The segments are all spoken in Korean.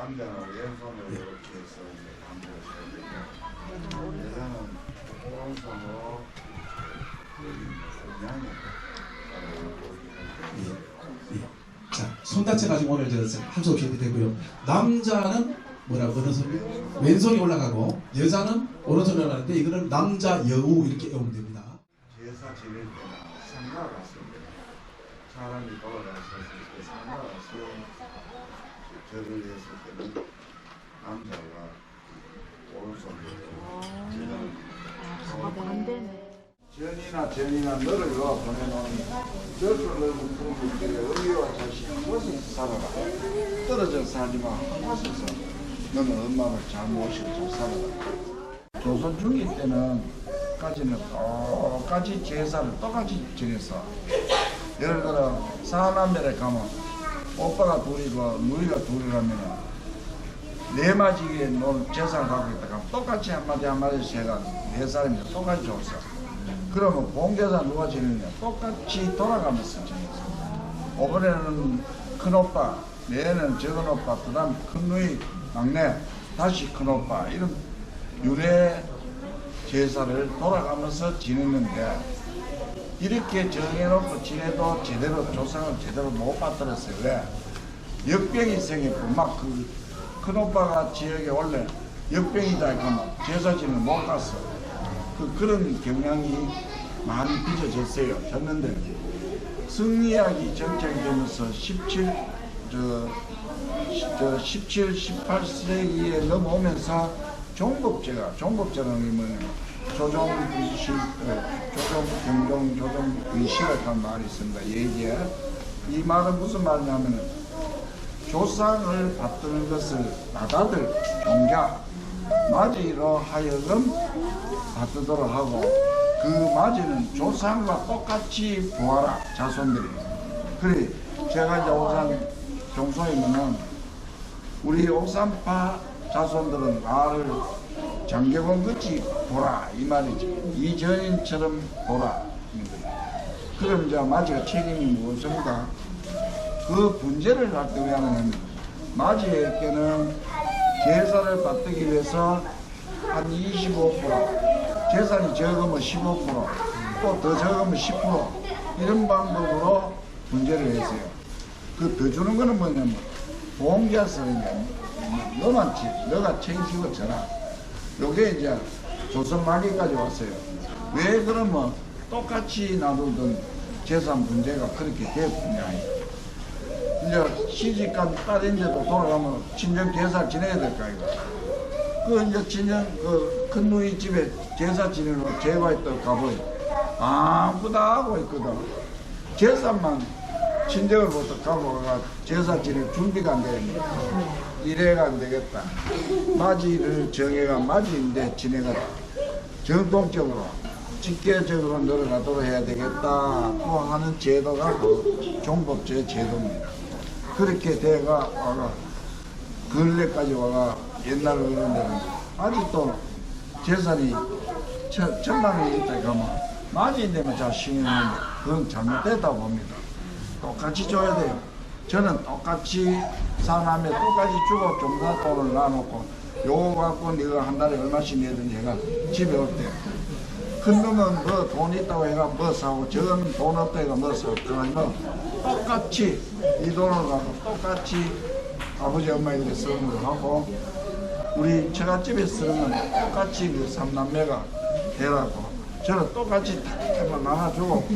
남자는 왼손으로 이렇게 해서 이제 반대로 세우고 여자는 오른손으로 양에 예. 자, 손 다쳐가지고 오늘 저할수 없이 되고요. 남자는 뭐라고 어느 손이 왼손이 올라가고 여자는 오른손이 올라가는데 이거는 남자 여우 이렇게 외우면 됩니다. 제사 지낼 때는 상가가 왔습니다. 사람이 돌아가서 이렇게 상가 가 서 절을 했을 때는 남자가 오른손으로 여자는 안 되네. 전이나 전이나 너를 와 보내놓은 저를 너무 그런 것들이 의리와 자신 무엇을 살아라 떨어져 살지 마 무엇에서 너는 엄마를 잘 모시고 잘 살아라 조선 중기 때는 까지는 똑같이 제사를 똑같이 지냈어 예를 들어 사남매를 가면 오빠가 둘이고 누이가 둘이라면 네 마지기에 논 재산을 갖고 있다 그러면 똑같이 한마디 한마디씩 해가 네 사람이 똑같이 줬어. 그러면 공개사 누가 지내냐? 똑같이 돌아가면서 지냈어. 이번에는 큰 오빠 내는 적은 오빠 그 다음 큰 누이 막내 다시 큰 오빠 이런 유래 제사를 돌아가면서 지냈는데 이렇게 정해놓고 지내도 제대로 조상을 제대로 못 받들었어요. 왜? 역병이 생겼고 막 그 큰 오빠가 지역에 원래 역병이다 그러면 제사 지는 못 갔어. 그 그런 경향이 많이 빚어졌어요. 졌는데 승리학이 정착이 되면서 17, 저, 시- 저 17, 18세기에 넘어오면서 종법제가 종법제라는 게 뭐냐면 조종의식, 어, 조종, 경종, 조종의식이라는 말이 있습니다. 얘기에 이 말은 무슨 말이냐면은 조상을 받드는 것을 나다들 종자 맞이로 하여금 받도록 하고 그 맞이는 조상과 똑같이 보아라 자손들이 그래 제가 이제 옥산 종소이면은 우리 옥산파 자손들은 나를 장경원 같이 보라 이 말이지 이전인처럼 보라 그럼 이제 맞이가 책임이 무엇입니까? 그 분재를 받기 위하면 맞이에게는 제사를 받기 위해서 한 25% 재산이 적으면 15%또 더 적으면 10% 이런 방법으로 분재를 했어요. 그 더 주는 거는 뭐냐면 그냥 너만 지, 너가 챙기고 져라. 요게 이제 조선 말기까지 왔어요. 왜 그러면 똑같이 놔두던 재산 분재가 그렇게 되었냐. 이제 시집간 딸인데도 돌아가면 친정 제사 지내야 될까 이거. 그 이제 친정 그 큰 누이 집에 제사 지내러 제과했던 가보이 아무도 하고 있거든. 제사만 친정을부터 가보가 제사 지낼 준비가 안 되는 거야. 이래가 안 되겠다. 맞이를 정해가 맞이인데 지내가 정통적으로 직계적으로 늘어나도록 해야 되겠다. 고 하는 제도가 그 종법제 제도입니다. 그렇게 돼가 와가 근래까지 와가 옛날 어른들은 아직도 재산이 천, 천만 원이 있다 그러면 많이 되면 잘 신경하는데 그건 잘못됐다고 봅니다. 똑같이 줘야 돼요. 저는 똑같이 사람에 똑같이 주고 종사돈을 놔놓고 요거 갖고 네가 한 달에 얼마씩 내든지 해가 집에 올 때. 큰 놈은 뭐 돈 있다고 해가 뭐 사고 적은 돈 없다 해가 뭐 사고 그러니 뭐 똑같이 이 돈을 갖고 똑같이 아버지 엄마한테 쓰는 거 하고 우리 처갓집에 쓰는 건 똑같이 그 삼남매가 해라고 저는 똑같이 다 한번 나눠주고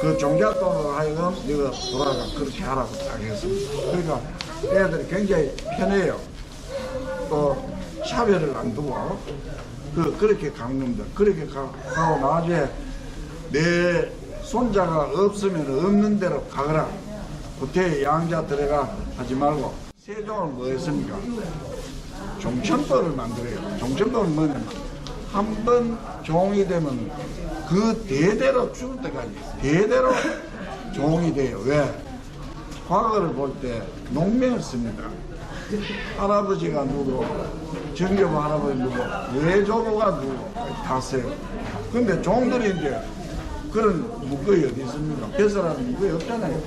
그 종잣돈으로 하여금 이거 돌아가 그렇게 하라고 딱 했습니다. 그러니까 애들이 굉장히 편해요. 또 차별을 안 두고 그 그렇게 겁니다. 그렇게 가, 가고 나중에 내 손자가 없으면 없는 대로 가거라. 그때 양자 들어가 하지 말고 세종은 뭐 했습니까? 종천법을 만들어요. 종천법은 뭐냐면 한 번 종이 되면 그 대대로 죽을 때까지 대대로 종이 돼요. 왜? 과거를 볼 때 농명을 씁니다. 할아버지가 누구, 정교부 할아버지 누구, 외조부가 누구 다 써요. 근데 종들이 이제 그런 무거이 어디 있습니까? 벼슬하는 무거이 없잖아요.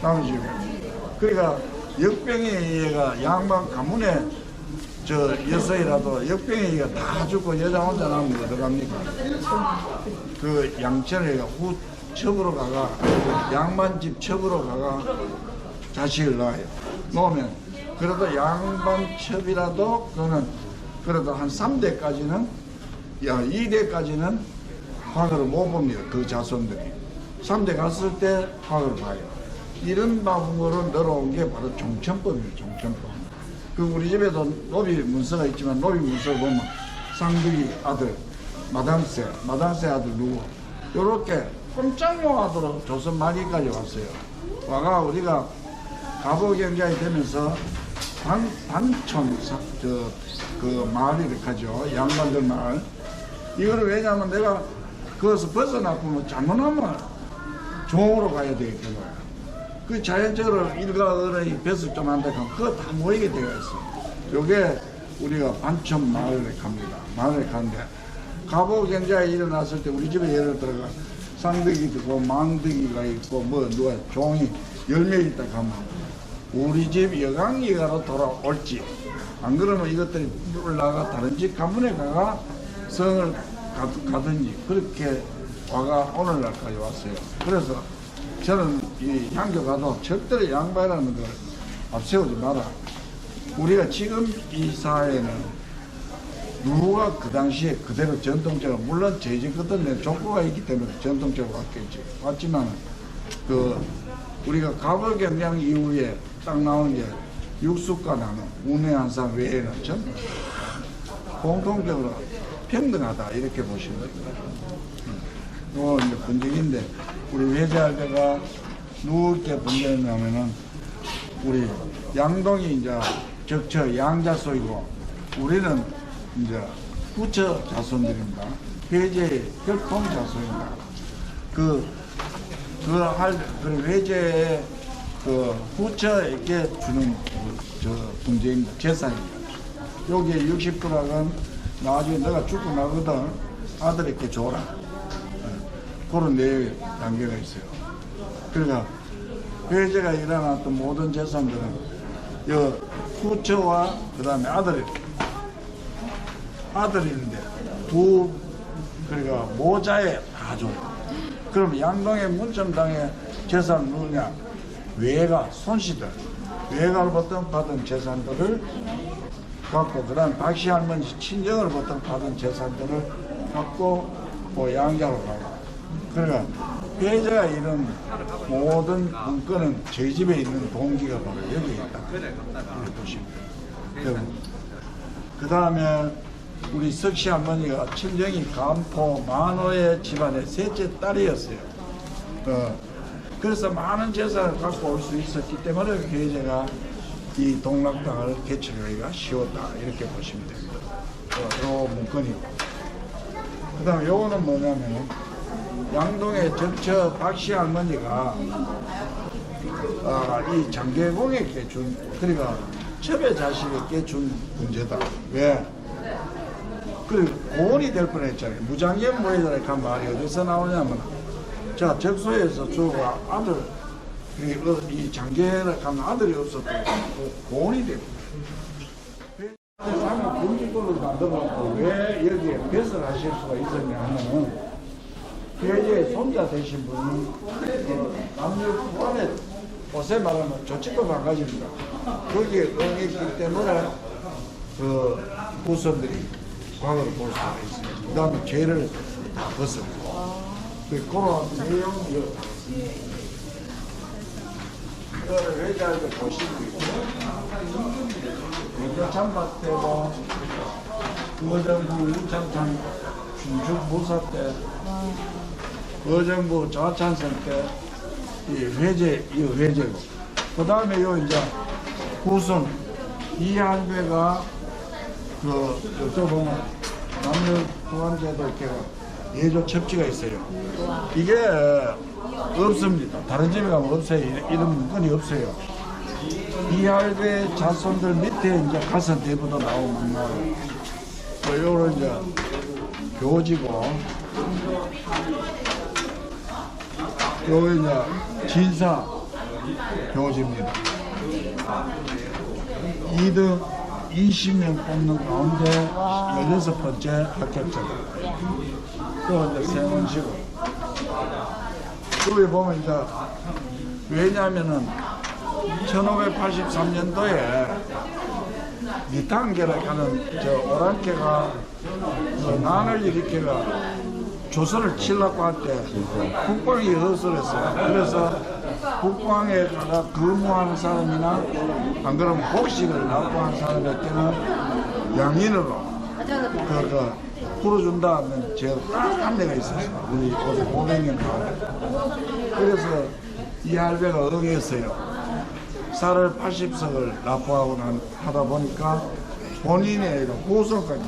당시에. 그러니까 역병이가 양반 가문에 저 여서이라도 역병이가 다 죽고 여자 혼자 남으면 어떡합니까? 그 양천에 후 첩으로 가가 양반 집 첩으로 가가 자식을 낳아요. 놓으면 그래도 양반 첩이라도 그거는 그래도 한 3대까지는 야 2대까지는 화거를 못 봅니다. 그 자손들이 3대 갔을 때 화거를 봐요. 이런 방법으로 늘어온 게 바로 종천법이에요. 종천법. 그 우리 집에도 노비 문서가 있지만 노비 문서 보면 쌍둥이 아들 마당새 마당새 아들 누구 요렇게 꼼짝모 아들로 조선 말기까지 왔어요. 와가 우리가 가보경자이 되면서 반, 반촌 사- 저, 그 마을 이렇게 하죠. 양반들 마을. 이거를 왜냐하면 내가 거기서 벗어나고 잘못하면 종으로 가야 되겠구나. 그 자연적으로 일가 어른이 뱃을 좀 한다 하면 그거 다 모이게 되어 있어. 요게 우리가 반천 마을에 갑니다. 마을에 가는데 가보 경자에 일어났을 때 우리 집에 예를 들어가 쌍둥이도 있고 망둥이가 있고 뭐 누가 종이 열 명 있다 가면 우리 집 여강이가로 돌아올지 안 그러면 이것들이 올라가 다른 집 가문에 가가 성을 가- 가든지 그렇게 와가 오늘날까지 왔어요. 그래서 저는 이 향교 가도 절대로 양반이라는 걸 앞세우지 마라. 우리가 지금 이 사회는 누가 그 당시에 그대로 전통적으로 물론 데 족구가 있기 때문에 전통적으로 왔겠지. 왔지만 그 우리가 가불경량 이후에 딱 나온 게 육수과 나는 운해한산 외에는 전부 공통적으로 평등하다 이렇게 보시면 됩니다. 요 이제 분쟁인데 우리 회제할 때가 누구께 분쟁했냐면은 우리 양동이 이제 적처 양자소이고 우리는 이제 후처 자손들입니다. 회제 혈통 자손입니다. 그, 그 할, 그 회제에 그 후처에게 주는 그, 저 분쟁입니다. 재산입니다. 여기에 60%는 나중에 내가 죽고 나거든 아들에게 줘라. 예. 그런 내용의 단계가 있어요. 그러니까 회제가 일어났던 모든 재산들은 여 후처와 그 다음에 아들이 아들인데 두 그러니까 모자에 다 줘요. 그럼 양동의 문점당에 재산 누구냐? 외가 손씨들 외가로부터 받은 재산들을 갖고 그다음 박씨 할머니 친정으로부터 받은 재산들을 갖고 뭐 양자로 가고 그러니까 회자가 이런 모든 문건은 저희 집에 있는 동기가 바로 여기 있다. 이렇게 보시면 돼요. 그 다음에 우리 석씨 할머니가 친정이 간포 만호의 집안의 셋째 딸이었어요. 어, 그래서 많은 재산을 갖고 올 수 있었기 때문에 회제가 이 동락당을 개척하기가 쉬웠다. 이렇게 보시면 됩니다. 어, 요 문건이고. 그 다음에 요거는 뭐냐면 양동의 전처 박씨 할머니가 아, 이 장계공에게 준 그러니까 첩의 자식에게 준 문제다. 왜? 그 고온이 될 뻔했잖아요. 무장견 모이더라 그 말이 어디서 나오냐면 자 적소에서 주가 아들 이, 어, 이 장계를 가면 아들이 없었고 고온이 되고 한번 금지권을 만들어놓고 왜 여기에 뱃을 하실 수가 있었냐 하면은 회제의 손자 되신 분이 어, 남녀 후반에 옷에 말하면 조치법 한 가지입니다. 거기에 응했기 때문에 그 후손들이 과거를 볼 수가 있어요. 그 다음에 죄를 다 벗어요. 그 그런 내용, 이거를 회자할 때 보시면 이거 참밭대고 의정부 우창찬 중축 무사 때 의정부 좌찬선 때이 회제, 이 회제고 그 다음에 요 이제 후손 이한배가 그 여쭤 보면 남녀 후한제도 이렇게 예조 첩지가 있어요. 이게 없습니다. 다른 집에 가면 없어요. 이런, 문건이 없어요. 이할배 자손들 밑에 이제 가선 대부도 나오면 나와요. 뭐 요런 이제 교지고 요게 이제 진사 교지입니다. 2등 20명 뽑는 가운데 16번째 합격자다. 또 이제 세문시고. 여기 보면 이제 왜냐면은 1583년도에 미탄계라 하는 저 오랑캐가 그 난을 일으키가 조선을 치려고 할 때 국방이 허술했어요. 그래서 국방에다가 근무하는 사람이나 안 그러면 복식을 납부하는 사람에게는 양인으로 그, 그 풀어준다는 제가 딱한 데가 있었어요. 우리 500년 가운데. 그래서 이 할배가 응했어요. 쌀을 80석을 납부하고 난, 하다 보니까 본인의 후손까지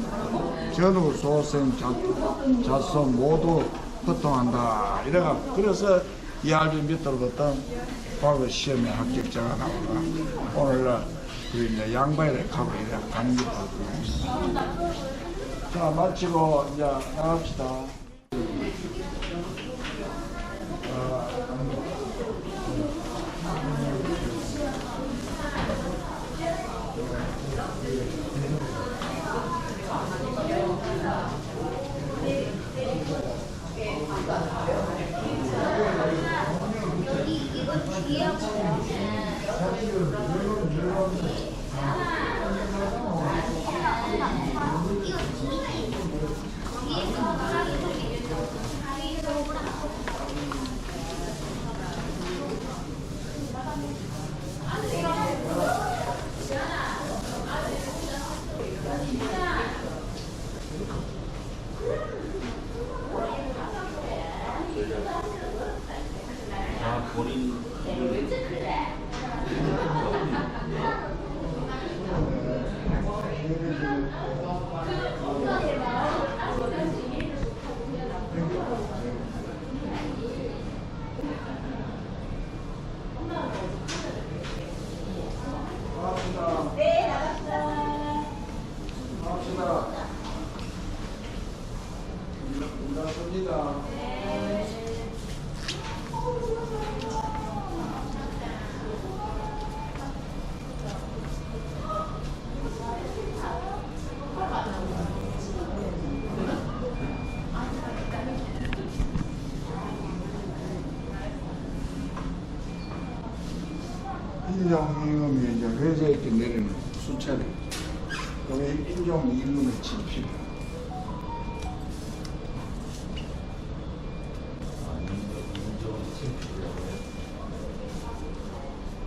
전후 소생 자, 자손 모두 호통한다 이래가 그래서 이 할배 밑으로부터 과거 시험에 합격자가 나오가 오늘날 그 이제 양반이를 가고 이래 가는 게 바로 자 마치고 이제 나갑시다. 갑시다. 감사합니다. 인정임금이 이제 회사에 내리는 수차례. 여기 인정임금의 집필.